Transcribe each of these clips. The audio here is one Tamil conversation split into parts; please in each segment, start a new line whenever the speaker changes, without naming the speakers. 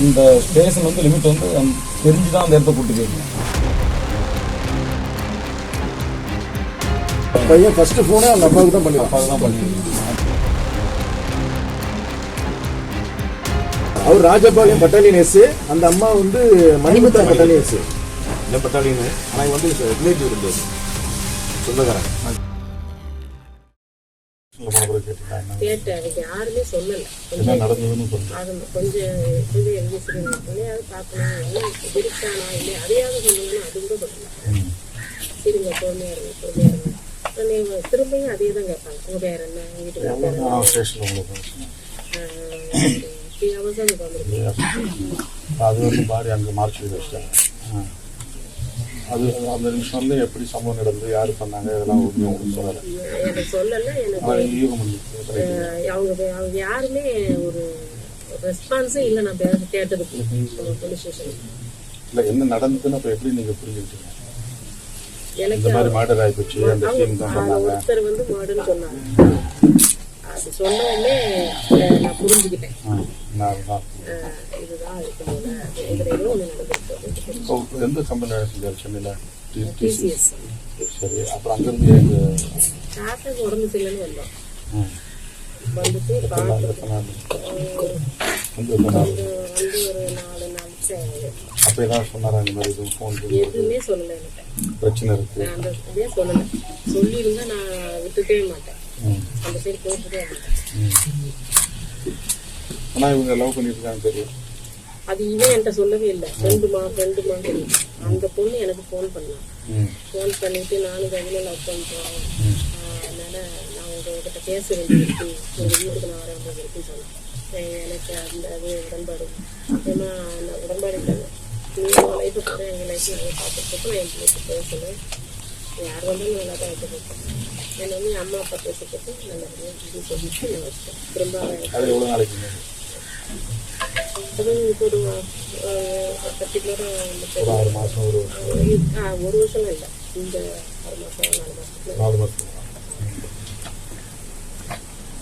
அந்த ஸ்டேஷன் வந்து லிமிட் வந்து தெரிஞ்சு தான் அந்த இடத்த கூட்டு போயிருக்கேன்
பையன் ஃபர்ஸ்ட் ஃபோனே அந்த அப்பாவுக்கு தான் பண்ணிருக்கான்
அப்போ தான் பண்ணியிருக்கேன்
அவர் ராஜபாளையம் பட்டாலியன் எஸ் அந்த அம்மா வந்து மணிமுத்தா பட்டாலியன் எஸ்
இந்த பட்டாளின்னு ஆனால் வந்து ரிலேட்டிவ் இருந்தது சொந்தக்காரன்.
கேட்டேன் அதுக்கு யாருமே சொல்லலை.
என்ன
கொஞ்சம்
நடந்ததுன்னு சொல்லுங்க
அது கொஞ்சம் கொஞ்சம் எழுதி சொல்லுங்க அது பார்க்கணும். எல்லாம் இருக்கானா இல்லையா? அதையாவது சொல்லுங்கன்னா அது கூட சொல்லல. சரிங்க பொறுமையா இருங்க பொறுமையா இருங்க. திரும்பியும் அதே தான் கேட்பாங்க. உங்க பேர் என்ன? வீட்டுக்கு
ஸ்டேஷனில் உங்களுக்கு அது வந்து பாடி அங்கே மார்ச் வச்சிட்டாங்க. அது அந்த நிமிஷம் வந்து எப்படி சம்பவம் நடந்தது யார் பண்ணாங்க இதெல்லாம் ஒன்றும் சொல்லலை.
எனக்கு சொல்லலை எனக்கு அவங்க அவங்க யாருமே ஒரு ரெஸ்பான்ஸே இல்லை நான் கேட்டதுக்கு. போலீஸ் ஸ்டேஷனுக்கு
இல்லை என்ன நடந்ததுன்னு அப்போ எப்படி நீங்கள் புரிஞ்சுக்கிட்டீங்க?
எனக்கு
மாதிரி மர்டர் ஆகிப்போச்சு அந்த
அவங்க
டீம் தான்
அதுல
பண்ணாங்க.
ஒருத்தர் வந்து மாடுன்னு சொன்னாங்க. அது சொன்ன உடனே அஹ், நான் புரிஞ்சுக்கிட்டேன் இதுதான் இருக்கு போல இதுல ஏதோ ஒன்று நடந்திருக்கு. அப்படின்னு தெரிஞ்சு.
இப்போ எந்த கம்பெனி வேலை செஞ்சார் சென்னையில்? டிசிஎஸ். சரி அப்புறம் அங்கேருந்து
தாத்தாக்கு உடம்பு சரியில்லைன்னு வந்தோம். வந்துட்டு
வந்து
ஒரு நாலு நாள் சரி
அப்போ ஏதாவது சொன்னாரா இந்த மாதிரி எதுவும் ஃபோன்
எதுவுமே சொல்லலை எனக்கு
பிரச்சனை இருக்குது
நான் அந்த இதே சொல்லலை. சொல்லியிருந்தா நான் விட்டுட்டே மாட்டேன். அந்த சைடு போட்டுட்டே மாட்டேன்
ஆனால் இவங்க லவ் பண்ணிட்டு இருக்காங்க தெரியும்.
அது இவன் என்கிட்ட சொல்லவே இல்லை. ஃப்ரெண்டுமா ஃப்ரெண்டுமா அந்த பொண்ணு எனக்கு ஃபோன் பண்ணான் ஃபோன் பண்ணிட்டு நானும் கவில லவ் பண்ணுறோம் அதனால நான் உங்ககிட்ட பேச வேண்டியிருக்கு உங்கள் வீட்டுக்கு நான் வர வேண்டியது சொன்னேன் எனக்கு அந்த அது உடன்பாடு. ஏன்னா நான் உடன்பாடு இல்லை. நீ உங்கள் லைஃப்பை கூட எங்கள் லைஃப் நாங்கள் பார்த்துட்டு நான் என் பிள்ளைக்கு பேசணும் யார் வந்தாலும் நல்லா தான் போட்டேன் என்னை வந்து என் அம்மா அப்பா நல்லபடியாக இது சொல்லிட்டு நான் வச்சிட்டேன். திரும்ப
அது
இப்போ ஒரு பர்டிகுலராக
ஒரு ஆறு மாதம் ஒரு
ஒரு வருஷம் இல்லை. இந்த ஆறு மாதம் நாலு மாதத்துக்கு
நாலு மாதம்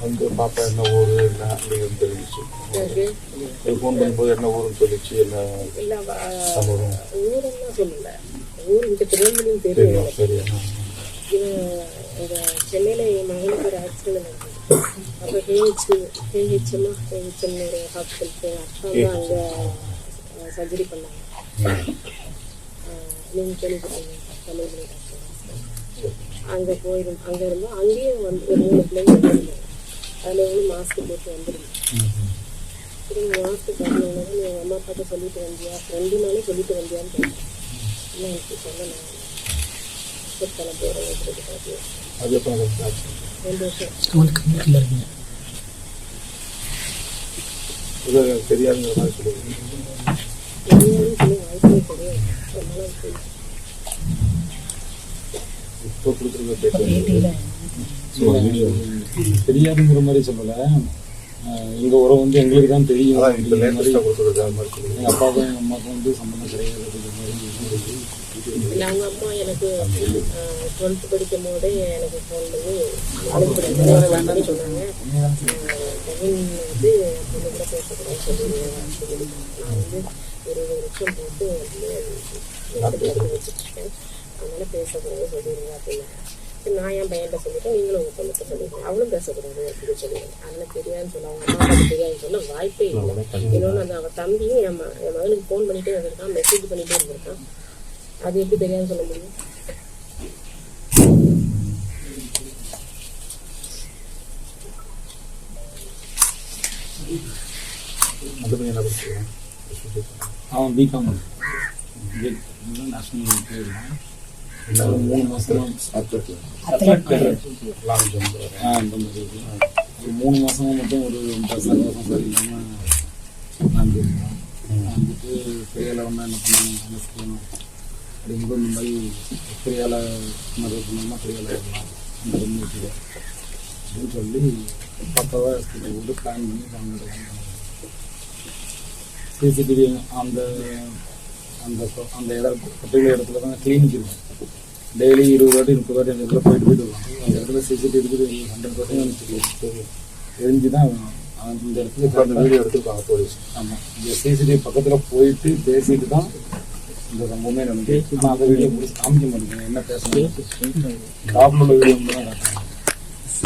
வந்து பாப்பா என்ன ஊர் என்ன அப்படிங்கிறது தெரிஞ்சிச்சு. ஃபோன் பண்ணும்போது என்ன ஊருன்னு சொல்லிச்சு என்ன சம்பவம்?
ஊரெல்லாம் சொல்லல. ஊர் இங்கே திருநெல்வேலியும் தெரியும்
தெரியும். ஆ.
இவன் சென்னையில் என் மகனுக்கு ஒரு ஆக்சிடென்ட் நடந்தது அப்போ ஹேஹெச் ஹேஹெச்எம்மா ஹேஹெச்எம்னு ஒரு ஹாஸ்பிட்டலுக்கு அப்பா தான் அங்கே சர்ஜரி பண்ணாங்க நீங்கள் கேள்விப்பட்டீங்க தமிழ்மொழி டாக்டர் அங்கே போயிரும் அங்கே இருந்தோம் அங்கேயும் வந்து ஒரு மூணு பிள்ளைங்க வந்துருந்தோம் அதில் வந்து மாஸ்க்கு போட்டு வந்துருந்தோம் திரும்ப மாஸ்க் போட்டோன்னே நீ அம்மா அப்பாட்ட சொல்லிட்டு வந்தியா ரெண்டு நாளே சொல்லிட்டு வந்தியான்னு கேட்டேன் இல்லை எனக்கு சொல்லலை
அது எப்போ?
ரெண்டு வருஷம்
தெரியாதுங்கிற மாதிரி சொல்லுங்க
தெரியாதுன்னு சொல்லி வாய்ப்பே
இப்போ கொடுத்துருக்க தெரியாதுங்கிற மாதிரி சொல்லலை அஹ் எங்க உறவு வந்து எங்களுக்கு தான் தெரியும் எங்கள் அப்பாவுக்கும் எங்கள் அம்மாவுக்கும் வந்து சம்மந்தம் கிடையாது அப்படிங்கிற மாதிரி இருந்தது.
இல்லை அவங்க அம்மா எனக்கு டுவெல்த் படிக்கும் போதே எனக்கு ஃபோன் பண்ணி வேண்டாம்னு சொன்னாங்க கவின் வந்து பொண்ணு கூட பேசக்கூடாது சொல்லி நான் வந்து இருபது லட்சம் போட்டு வச்சுருக்கேன் அதனால பேசக்கூடாது சொல்லிடுங்க அப்படின்னாங்க சரி நான் என் பையன்கிட்ட சொல்லிட்டேன். நீங்களும் உங்கள் பொண்ணுகிட்ட சொல்லிட்டேன் அவளும் பேசக்கூடாது அப்படின்னு சொல்லிடுங்க அதனால் தெரியாதுன்னு சொல்ல அவங்க அம்மா தெரியாதுன்னு சொல்ல வாய்ப்பே இல்லை இன்னொன்று அந்த அவள் தம்பியும் என் ம என் மகனுக்கு ஃபோன் பண்ணிகிட்டே இருந்திருக்கான். மெசேஜ் பண்ணிகிட்டே இருந்திருக்கான். அது எப்படி தெரியாதுன்னு சொல்ல முடியும்?
அவன் பிகாம் நேஷனல் போயிருக்கான் ஒரு மூணு மாதம் லாங் ஜம்ப் ஆ அந்த மாதிரி. ஒரு மூணு மாதமா மட்டும் ஒரு சந்தோஷம் சரியில்லாமல் வாழ்ந்துருக்கான் வந்துட்டு பெரியால ஒன்றா என்ன பண்ணணும் என்ன செய்யணும்? இந்த மாதிரி பெரியால மருத்துவ பண்ணோம்னா பெரியால வரலாம் அந்த கம்யூனிட்டியில் அப்படின்னு சொல்லி பக்காவாக போட்டு பிளான் பண்ணி பண்ணிடுவாங்க சிசிடிவி அந்த அந்த அந்த இடம் பர்டிகுலர் இடத்துல தான் கிளினிக் இருக்கும் டெய்லி இருபது வாட்டி முப்பது வாட்டி அந்த இடத்துல போயிட்டு போயிட்டு வருவாங்க. அந்த இடத்துல சிசிடிவி இருக்குது ஹண்ட்ரட் பர்சன்ட் எனக்கு தெரியும் தெரிஞ்சு தான் அந்த இந்த இடத்துல
வீடியோ எடுத்துருக்காங்க போலீஸ்
ஆமா. இந்த சிசிடிவி பக்கத்துல போயிட்டு பேசிட்டு தான் இந்த சம்பவமே நடந்து அந்த வீடியோ முடிச்சு காமிக்க மாட்டேங்குது. என்ன பேசணும்? டாப்ல உள்ள வீடியோ மட்டும் தான் காட்டுறாங்க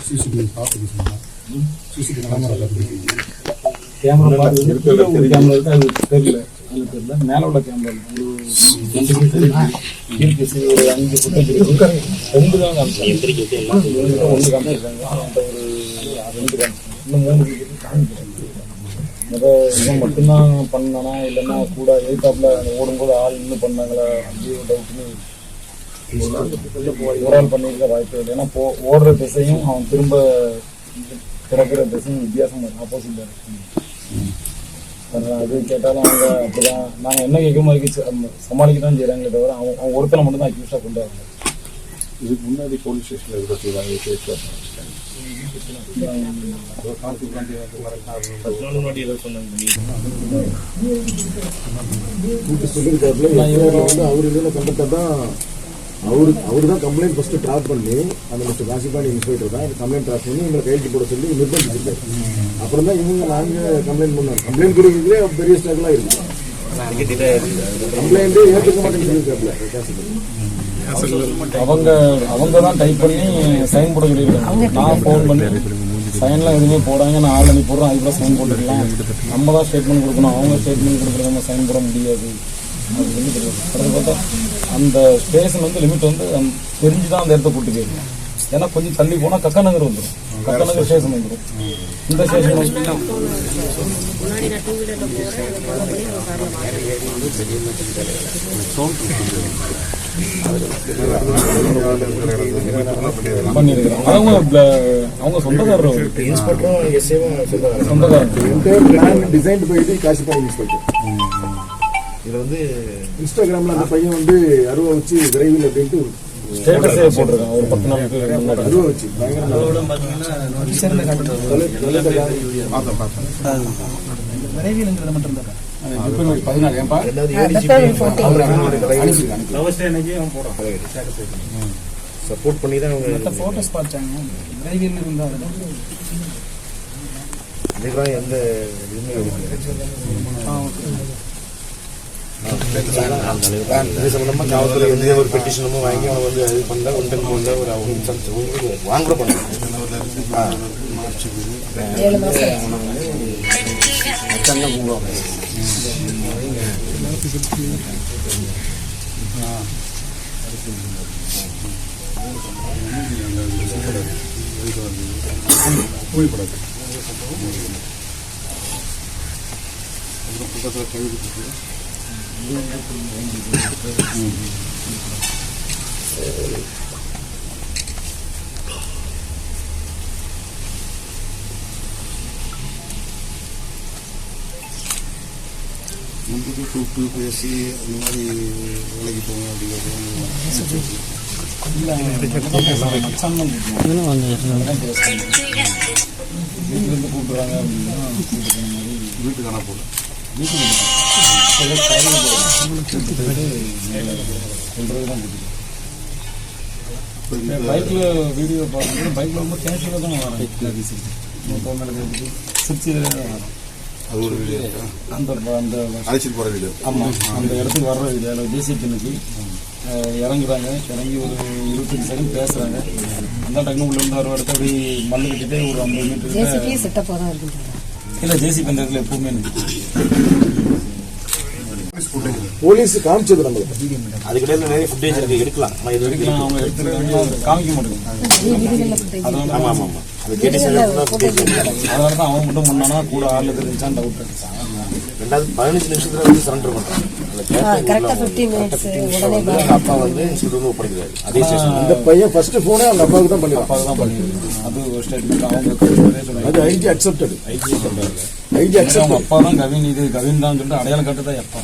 சிசிடிவி பார்த்து சொன்னா சிசிடிவி கேமரா
கேமரா ஒரு கேமரா அது தெரியல. தெரியல. மேல உள்ள கேமரா ஒரு ரெண்டு அஞ்சு தான் காமிச்சாங்க ஒன்று காமிச்சிருக்காங்க ரெண்டு காமிச்சாங்க இன்னும் மூணு இருக்கு காமிக்கிறாங்க முத இவன் மட்டும்தான் பண்ணானா? இல்லைன்னா கூட எதிர்த்தாப்புல ஓடும்போது ஆள் இன்னும் பண்ணாங்களா? அப்படியே ஒரு டவுட்னு ஒரு ஆள் பண்ணியிருக்க வாய்ப்பு இல்லை. ஏன்னா போ ஓடுற திசையும் அவன் திரும்ப பிறக்கிற திசையும் வித்தியாசம் ஆப்போசிட்டாக இருக்கும் இருக்கு. அது கேட்டாலும் அவங்க அப்படிதான். நாங்கள் என்ன கேட்குமோ மாதிரி சமாளிக்க தான் செய்கிறாங்களே தவிர அவன் அவன் ஒருத்தனை மட்டும் தான் அக்யூஸாக கொண்டு வராங்க
இதுக்கு முன்னாடி போலீஸ் ஸ்டேஷனில் எவ்வளோ செய்வாங்க? கேஸ்
கூட்டு சொல்லியிருக்காப்புல எஃப்ஐஆர்ல வந்து அவர் இதில் கண்டத்தை தான் அவர் அவர் தான் கம்ப்ளைண்ட் ஃபஸ்ட்டு ட்ராப் பண்ணி அந்த மிஸ்டர் காசிபாண்டி இன்ஸ்பெக்டர் தான் கம்ப்ளைண்ட் ட்ராப் பண்ணி இவங்களை கையெழுத்து போட சொல்லி நிர்பந்திச்சிருக்காரு அப்புறம் தான் இவங்க நாங்க கம்ப்ளைண்ட் பண்ணோம் கம்ப்ளைண்ட் கொடுக்கறதுலே பெரிய ஸ்டாக்லாம் இருக்கு கம்ப்ளைண்ட் ஏற்றுக்க மாட்டேன்னு சொல்லியிருக்காப்புல
அவங்க அவங்க தான் டைப் பண்ணி சைன் போட சொல்லியிருக்காங்க. நான் ஃபோன் பண்ணி சைன்லாம் எதுவுமே போடாங்க நான் ஆள் அனுப்பி போடுறோம் அதுக்குள்ள சைன் போட்டுக்கலாம். நம்ம தான் ஸ்டேட்மெண்ட் கொடுக்கணும். அவங்க ஸ்டேட்மெண்ட் கொடுக்குறவங்க சைன் போட முடியாது. அது வந்து தெரியும் பார்த்தா அந்த ஸ்டேஷன் வந்து லிமிட் வந்து தெரிஞ்சு தான் அந்த இடத்த கூட்டு போயிருக்கோம் ஏன்னா கொஞ்சம் தள்ளி போனால் கக்கா நகர் வந்துடும் கக்கா நகர் ஸ்டேஷன் வந்துடும் இந்த ஸ்டேஷன் வந்து
முன்னாடி நான் டூ வீலர்ல போறேன் எனக்கு follow பண்ணி அவங்க
அவங்க சொந்தக்காரர் சொந்தக்காரர்.
டிசைன் போயிட்டு காசிபாண்டி இன்ஸ்பெக்டர்
இதில் வந்து
இன்ஸ்டாகிராம்ல அந்த பையன் வந்து அருவா வச்சு விரைவில் அப்படின்ட்டு
ஸ்டேட்டஸே போட்டிருக்கான் ஒரு பத்து
மட்டும் தான்
ஏன்பா
சப்போர்ட் பண்ணி தான் அவங்க
ஃபோட்டோஸ் பார்த்தாங்க விரைவில் இருந்தால்
இதுக்கெல்லாம் எந்த இதுவுமே இது சம்பந்தமா காவல்துறை வந்து ஒரு பெட்டிஷனும் வாங்கி அவனை வந்து இது பண்ணல ஒரு அவங்க வாங்க
முன்புக்கு கூப்பிட்டு பேசி அந்த மாதிரி வேலைக்கு போங்க அப்படிங்கிறது
வீட்டிலேருந்து கூப்பிடுறாங்க அப்படின்னா
வீட்டுக்கு ஆனால் போல
சொல்றது தான் பிடிக்கும் பைக்ல வீடியோ பார்க்கும்போது பைக்ல ரொம்ப கேஷுவலாக தான் வரேன் வரேன்
அது ஒரு வீடியோ
அந்த அந்த
அழைச்சிட்டு போகிற வீடியோ
ஆமா அந்த இடத்துக்கு வர்ற வீடியோவில் ஜேசிபி இன்னைக்கு இறங்குறாங்க. இறங்கி ஒரு இருபத்தஞ்சு செகண்ட் பேசுறாங்க. அந்த டக்குனு உள்ள இருந்து இடத்த அப்படி மல்லு கட்டிட்டு ஒரு ஐம்பது மீட்டர்
செட்டப்பாக தான் இருக்குது
இல்ல ஜேசிபி அந்த இடத்துல எப்பவுமே.
போலீஸ் காமிச்சது நம்மளுக்கு
அதுக்கிடையில நிறைய ஃபுட்டேஜ் இருக்கு எடுக்கலாம். ஆனால் இது வரைக்கும்
எடுக்கலாம் அவங்க அதை காமிக்க மாட்டேங்குது
ஆமாம் ஆமாம் ஆமாம் அது கேட்டு
அதனால தான் அவன் மட்டும் முன்னானா கூட ஆள் இருந்துச்சான்னு டவுட்
ரெண்டாவது பதினஞ்சு நிமிஷத்துல வந்து சரண்டர் கேப்
கரெக்டாக ஃபிஃப்டீன் மினிட்ஸ் உடனே
வந்து அவங்க அப்பா வந்து ஒப்படைக்கிறாரு அதே ஸ்டேஷன்
அந்த பையன் ஃபர்ஸ்ட் போனே அவங்க அப்பாவுக்கு தான் பண்ணிருக்கான்
அப்பாவுக்கு தான் அது ஒரு ஸ்டேட்மெண்ட் அவங்க கட்டுறதே
அது ஐஜி அக்செப்டட்
அவங்க
அக்செப்டட்
அப்பா தான் கவின் இது கவின் தான் சொல்லிட்டு அடையாளம் கட்டுறதா எப்பா.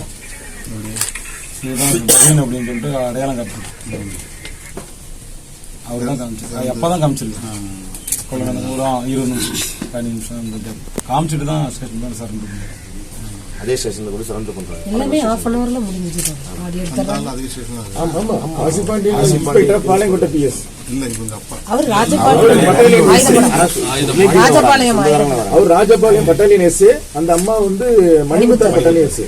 இதுதான் கவின் அப்படின்னு சொல்லிட்டு அடையாளம் கட்டு அவர் தான் காமிச்சிருக்காரு எப்பா தான் காமிச்சிருக்கு கொள்ள ஒரு இருபது நிமிஷம் பதினஞ்சு நிமிஷம் இந்த. காமிச்சிட்டு தான் ஸ்டேஷன் தான் சார்
அதே ஸ்டேஷனில் கூட சரண்டர் பண்ணுறாங்க
எல்லாமே ஆஃப் அன் ஹவர்ல முடிஞ்சுது. ஆடியோ
ஸ்டேஷன் அது
ஆமா ஆமா காசிபாண்டியன் இன்ஸ்பெக்டர் பாளையங்கோட்டை பிஎஸ்
இல்லை இவங்க அப்பா.
அவர் ராஜபாளையம்.
அவர் ராஜபாளையம் பட்டாலியன் எஸ் அந்த அம்மா வந்து மணிமுத்தா பட்டாலியன் எஸ்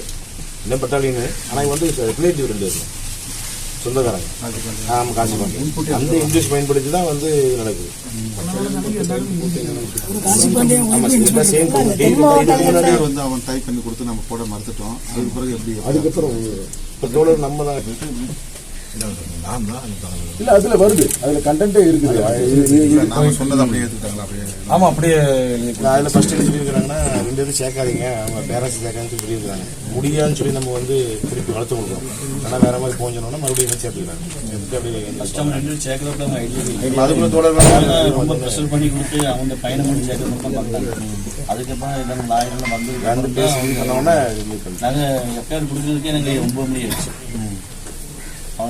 என்ன பட்டாலின்னு ஆனால் வந்து ரிலேட்டிவ் ரெண்டு சொந்தக்காரங்க. ஆமாம் காசு பண்ணி அந்த இங்கிலீஷ் பயன்படுத்தி தான் வந்து இது நடக்குது. ஆமா, இதுதான் same thing. இதுக்கு முன்னாடி
வந்து அவன் டைப் பண்ணி கொடுத்து நம்ம போட மறுத்துட்டோம். அதுக்கு பிறகு எப்படி
அதுக்கப்புறம்
இப்ப தோழர் நம்ம தான்.
இல்ல அதுல வருது. அதுல கண்டென்ட்டே இருக்குது.
நாம சொன்னதை அப்படியே ஏற்றுக்கிட்டாங்களா அப்படியே
ஆமா அப்படியே
அதில் ஃபர்ஸ்ட் என்ன சொல்லியிருக்காங்கன்னா ரெண்டு இது சேர்க்காதீங்க. அவங்க பேரண்ட்ஸ் சேர்க்காதுன்னு சொல்லி சொல்லியிருக்காங்க முடியாதுன்னு சொல்லி நம்ம வந்து திருப்பி வளர்த்து கொடுக்குறோம் ஆனால் வேற மாதிரி போஞ்சோன்னா மறுபடியும் சேர்த்துக்கிறாங்க எப்படி அப்படி
கஸ்டமர் ரெண்டு சேர்க்கறப்ப அவங்க ஐடியா
அதுக்குள்ள தோழர்கள்
ரொம்ப ப்ரெஷர் பண்ணி கொடுத்து அவங்க பையனை மட்டும் சேர்க்க மட்டும் பார்த்தாங்க அதுக்கப்புறம் இதெல்லாம் லாயர்லாம் வந்து
சொன்னோடனே இது பண்ணி
நாங்கள் எஃப்ஐஆர் கொடுக்கறதுக்கே எனக்கு ஒன்பது மணி ஆயிடுச்சு.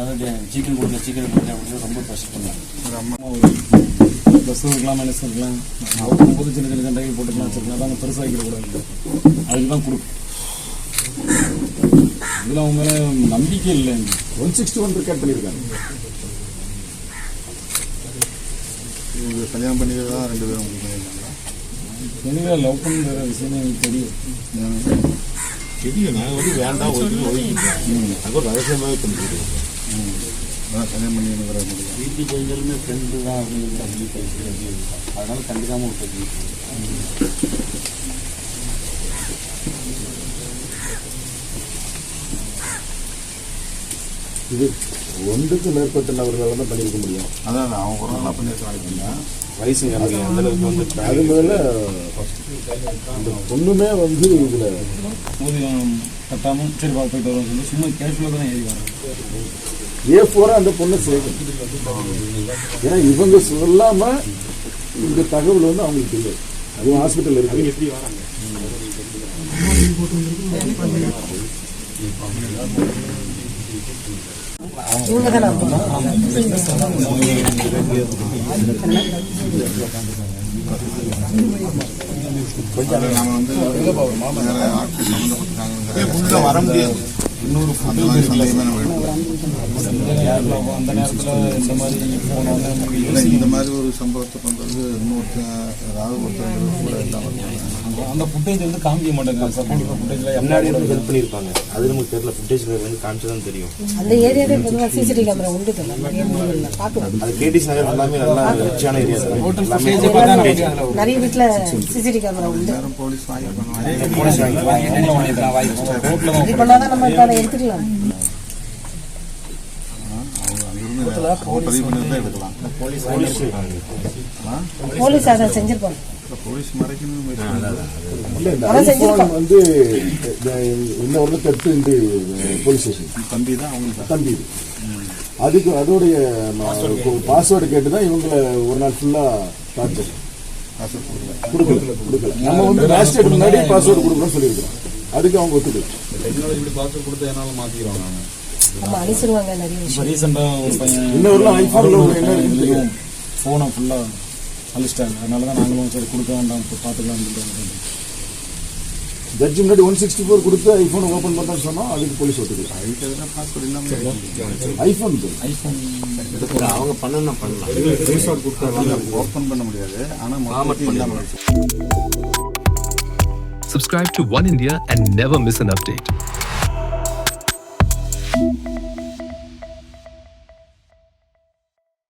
வந்து சீக்கிரம் கொடுங்க சீக்கிரம் கொடுங்க அப்படின்னு ரொம்ப ப்ரெஷர் பண்ணாங்க.
பஸ் இருக்கலாம் மைனஸ் இருக்கலாம். அவங்க போது சின்ன சின்ன கண்டை போட்டுக்கலாம் வச்சிருக்கலாம் அதான் பெருசாக வைக்கக்கூடாது அதுக்கு தான் கொடுக்கும். இதில் அவங்க மேலே நம்பிக்கை இல்லை.
ஒன் சிக்ஸ்டி ஒன் ரெக்கார்ட் பண்ணியிருக்காங்க.
இவங்க கல்யாணம் பண்ணிக்கிறதா ரெண்டு பேரும் உங்களுக்கு
லவ் பண்ணுற விஷயம் எனக்கு தெரியும்
தெரியும் நான் வந்து வேண்டாம் ஒதுக்கி ஒதுக்கிட்டேன் அது ஒரு ரகசியமாகவே பண்ணிக்கிறேன்
கல்யாணம் பண்ணிக்கிற முடியும்.
வீட்டுக்கு போயிருந்தாலுமே ஃப்ரெண்டு தான் அப்படின்னு சொல்லி அதனால கண்டுக்காம விட்டு
இது ஒன்றுக்கு மேற்பட்ட நபர்களால் தான் பண்ணியிருக்க முடியும்.
அதான் அவங்க ஒரு நாளாக பண்ணியிருக்காங்க
வயசு அந்த அளவுக்கு வந்து
அது மேல அந்த பொண்ணுமே வந்து இதுல
ஊதியம் கட்டாமல் சரி வா போயிட்டு வரோம் சொல்லி சும்மா கேஷுவலாக தான் ஏறி வரோம்
ஏ போற அந்த பொண்ணை சேர்க்கும் ஏன்னா இவங்க சொல்லாம இந்த தகவல் வந்து அவங்களுக்கு இல்லை அது ஹாஸ்பிட்டல் இருக்கு எப்படி
கொஞ்சம் வர முடியாது இன்னொரு அந்த
நேரத்தில் இந்த மாதிரி போனோன்னு
இந்த மாதிரி ஒரு சம்பவத்தை பண்றது இன்னொருத்தன் ஏதாவது ஒருத்தர் கூட இல்லாமல்
அந்த- ஃபுட்டேஜ் வந்து காமிக்க மாட்டாங்க சப்போர்ட் ஃபுட்டேஜில்
முன்னாடி வந்து ஹெல்ப் பண்ணியிருப்பாங்க. அது நமக்கு தெரியல. ஃபுட்டேஜ்ல வந்து காமிச்சு தான் தெரியும்.
அந்த ஏரியாவே பொதுவாக சிசிடிவி கேமரா உண்டு
அது கேடிஸ் நகர் எல்லாமே நல்லா ரிச்சான ஏரியா
நிறைய வீட்டுல சிசிடிவி கேமரா உண்டு.
போலீஸ் வாங்கி பண்ணுவாங்க
போலீஸ் வாங்கி
ரோட்டில் தான்
நம்ம எடுத்துக்கலாம்.
பண்ணி தான் எடுக்கலாம்.
போலீஸ் அதை செஞ்சிருப்பாங்க
போலீஸ் மறைக்கணும்
ஐபோன்
செஞ்சிருப்பாங்க.
வந்து போலீஸ் ஸ்டேஷன்
தம்பி தான் அவங்களுக்கு.
தம்பி. அதுக்கு அதோடைய பாஸ்வேர்டு கேட்டு தான் இவங்களை ஒரு நாள் ஃபுல்லா டார்ச்சர்
காசு கொடுக்கல.
கொடுக்கல நம்ம வந்து முன்னாடி பாஸ்வேர்டு கொடுக்கணும்னு சொல்லியிருக்கிறோம். அதுக்கு அவங்க ஒத்துக்கல
பார்த்து கொடுத்து என்னால் மாற்றிக்கிறோம் நாங்கள்
நம்ம அழிச்சிருவாங்க நிறைய
இப்போ ரீசெண்டாக ஒரு பையன்
இன்னொரு ஐஃபோன்ல ஒரு என்ன இருக்குன்னு தெரியும்.
ஃபோனை ஃபுல்லாக அழிச்சிட்டாங்க அதனால தான் நாங்களும் சரி கொடுக்க வேண்டாம் இப்போ பார்த்துக்கலாம்னு சொல்லிட்டு
ஜட்ஜி முன்னாடி ஒன் சிக்ஸ்டி ஃபோர் கொடுத்து ஐஃபோன் ஓப்பன் பண்ணான்னு சொன்னோம் அதுக்கு போலீஸ் ஒத்துக்கல.
அதுக்கு எதனா பாஸ்போர்ட் இல்லாமல்
ஐஃபோன்
ஐஃபோன்
அவங்க பண்ணணும் பண்ணலாம்.
ஓப்பன் பண்ண முடியாது. ஆனால் மொத்தம் இல்லாமல்
Subscribe to One India and never miss an update.